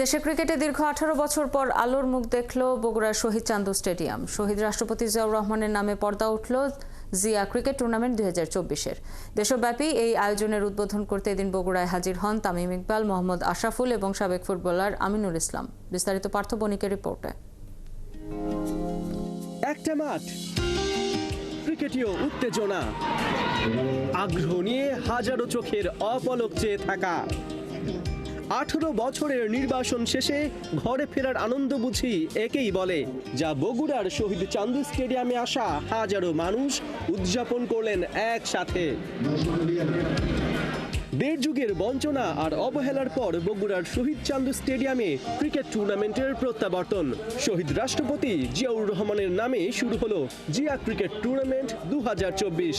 দেশে ক্রিকেটে দীর্ঘ আঠারো বছর পর আলোর মুখ দেখল বগুড়ার শহীদ চান্দু স্টেডিয়াম। শহীদ রাষ্ট্রপতি জিয়াউর রহমানের নামে পর্দা উঠল জিয়া ক্রিকেট টুর্নামেন্ট দুই হাজার চব্বিশের। দেশব্যাপী এই আয়োজনের উদ্বোধন করতে এদিন বগুড়ায় হাজির হন তামিম ইকবাল, মোহাম্মদ আশরাফুল এবং সাবেক ফুটবলার আমিনুল ইসলাম। বিস্তারিত পার্থ বণিকের রিপোর্টে। একটা মাঠ, ক্রিকেটীয় উত্তেজনা, আগ্রহ নিয়ে হাজারো চোখের অপলক চেয়ে থাকা। আঠারো বছরের নির্বাসন শেষে ঘরে ফেরার আনন্দ বুঝি একেই বলে, যা বগুড়ার শহীদ চান্দু স্টেডিয়ামে আসা হাজারো মানুষ উদযাপন করলেন একসাথে। দেড় যুগের বঞ্চনা আর অবহেলার পর বগুড়ার শহীদ চান্দু স্টেডিয়ামে ক্রিকেট টুর্নামেন্টের প্রত্যাবর্তন। শহীদ রাষ্ট্রপতি জিয়াউর রহমানের নামে শুরু হলো জিয়া ক্রিকেট টুর্নামেন্ট দু হাজার চব্বিশ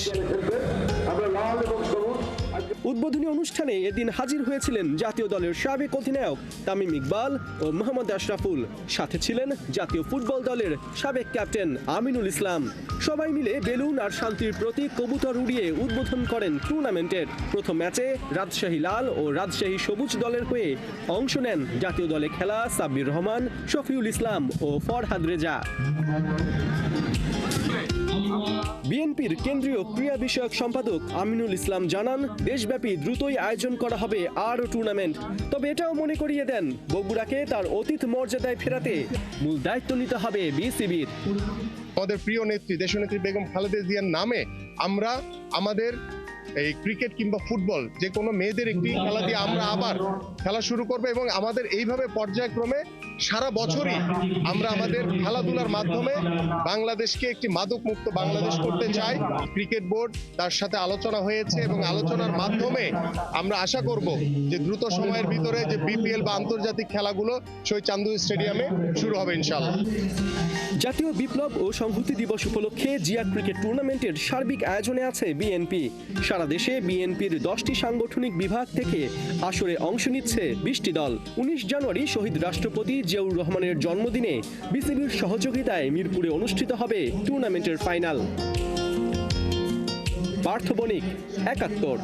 উদ্বোধনী অনুষ্ঠানে এদিন হাজির হয়েছিলেন জাতীয় দলের সাবেক অধিনায়ক তামিম ইকবাল ও মোহাম্মদ আশরাফুল। সাথে ছিলেন জাতীয় ফুটবল দলের সাবেক ক্যাপ্টেন আমিনুল ইসলাম। সবাই মিলে বেলুন আর শান্তির প্রতীক কবুতর উড়িয়ে উদ্বোধন করেন টুর্নামেন্টের। প্রথম ম্যাচে রাজশাহী লাল ও রাজশাহী সবুজ দলের হয়ে অংশ নেন জাতীয় দলে খেলা সাব্বির রহমান, শফিউল ইসলাম ও ফরহাদ রেজা। বিএনপির কেন্দ্রীয় ক্রীড়া বিষয়ক সম্পাদক আমিনুল ইসলাম জানান, দেশব্যাপী দ্রুতই আয়োজন করা হবে আরও টুর্নামেন্ট তবে এটাও মনে করিয়ে দেন, বগুড়াকে তার অতীত মর্যাদায় ফেরাতে মূল দায়িত্ব নিতে হবে বিসিবির। আমাদের প্রিয় নেত্রী, দেশনেত্রী বেগম খালেদা জিয়ার নামে আমরা আমাদের এই ক্রিকেট কিংবা ফুটবল যে কোনো মেয়েদের একটি খেলা দিয়ে আমরা আবার খেলা শুরু করব এবং আমাদের এইভাবে পর্যায়ক্রমে সারা বছরই আমরা আমাদের খেলাধুলার মাধ্যমে বাংলাদেশকে একটি মাদক মুক্ত বাংলাদেশ করতে চাই। ক্রিকেট বোর্ড তার সাথে আলোচনা হয়েছে এবং আলোচনার মাধ্যমে আমরা আশা করব যে দ্রুত সময়ের ভিতরে যে বিপিএল বা আন্তর্জাতিক খেলাগুলো শহীদ চান্দু স্টেডিয়ামে শুরু হবে ইনশাল্লাহ জাতীয় বিপ্লব ও সংহতি দিবস উপলক্ষে জিয়া ক্রিকেট টুর্নামেন্টের সার্বিক আয়োজনে আছে বিএনপি সারা দেশে বিএনপির দশটি সাংগঠনিক বিভাগ থেকে আসরে অংশ নিচ্ছে বিশটি দল। উনিশ জানুয়ারি শহীদ রাষ্ট্রপতি জিয়াউর রহমানের জন্মদিনে বিসিবির সহযোগিতায় মিরপুরে অনুষ্ঠিত হবে টুর্নামেন্টের ফাইনাল। পার্থ বণিক, একাত্তর।